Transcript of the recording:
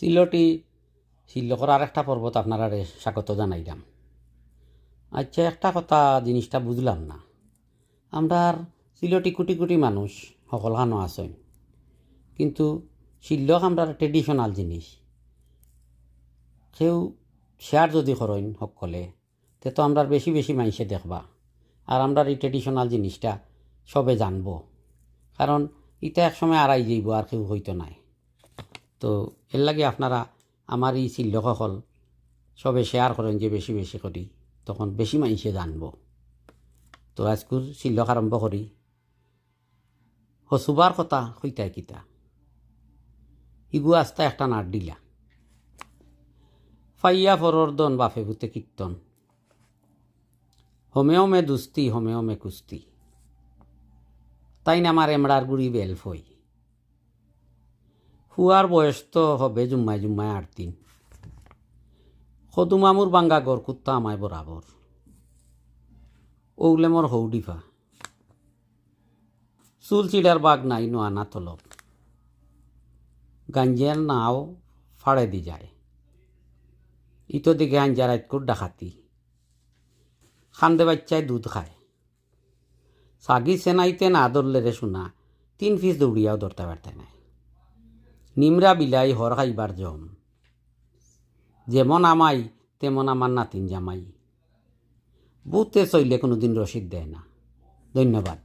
Silty শিলকর আর একটা পর্বত আপনারা স্বাগত জানাইলাম। আচ্ছা একটা কথা জিনিসটা বুঝলাম না। আমরা সিলটি কোটি কোটি মানুষ সকল খানো আছেন। কিন্তু শিল্লক আমরা ট্রেডিশনাল জিনিস। কেউ শেয়ার যদি করেন সকলে, তে তো আমরা বেশি বেশি মানুষে দেখবা। আর আমরা এই ট্রেডিশনাল জিনিসটা সবে জানব। কারণ ইটা এক সময় আড়াই যাইব, আর কেউ হইতো নাই। তো এর লাগে আপনারা আমার এই শিল্যকসকল সবে শেয়ার করেন যে বেশি বেশি করি, তখন বেশি মানুষে জানব। তো আজকুর শিল্যক আরম্ভ করি। হসুবার কথা হইতাই কিতা। ইগু আস্তা একটা নাট দিলা। ফাইয়া ফরর্দন বাফে ভূতে কীর্তন হোমেও মে দুস্তি হোমেও মে কুস্তি তাই না আমার এমড়ার গুড়ি বেল ফই হুয়ার বয়স তো হবে জুম্মায় জুম্মায় আট দিন। সদু মামুর বাঙ্গা গড়, কুত্তা আমায় বরাবর ওলে মোর হৌডিফা চুল চিড়ার বাঘ নাই নোয়ানা তলব গাঞ্জিয়ার নাও ফাড়ে দি যায়। ইতো দিকে আঞ্জার আইতকুর ডাকাতি। খান্দে বাচ্চায় দুধ খায়। সাগি সেনাইতে না ধরলে রে শোনা, তিন পিস দৌড়িয়াও ধরতে পারতে নাই। নিমরা বিলাই হর খাইবার জম। যেমন আমাই, তেমন আমার নাতিন জামাই। বুতে চইলে কোনোদিন রসিদ দেয় না। ধন্যবাদ।